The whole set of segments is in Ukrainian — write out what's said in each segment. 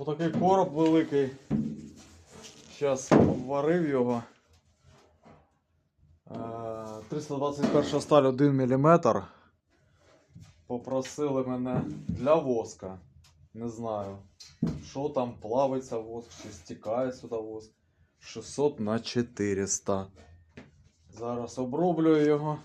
Отакий короб великий. Зараз обварив його. Е, 321 сталь 1 мм. Попросили мене для воска. Не знаю, що там плавиться воск, чи стікає сюди воск. 600 на 400. Зараз оброблю його.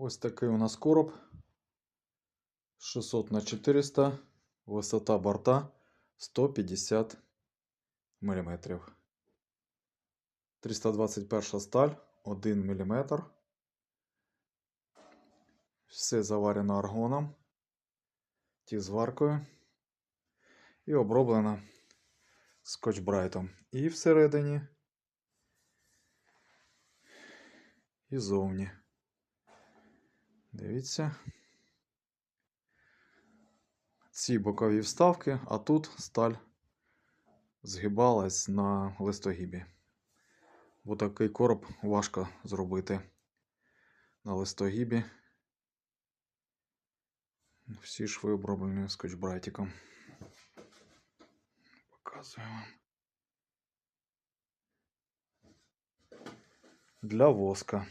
Ось такий у нас короб. 600 на 400. Висота борта 150 мм. 321 сталь 1 мм. Все заварено аргоном, тізваркою і оброблено скотчбрайтом. І всередині, і зовні. Дивіться. Ці бокові вставки, а тут сталь згибалась на листогібі. Бо такий короб важко зробити на листогібі. Всі шви оброблені скотчбрайтиком. Показую вам. Для воска.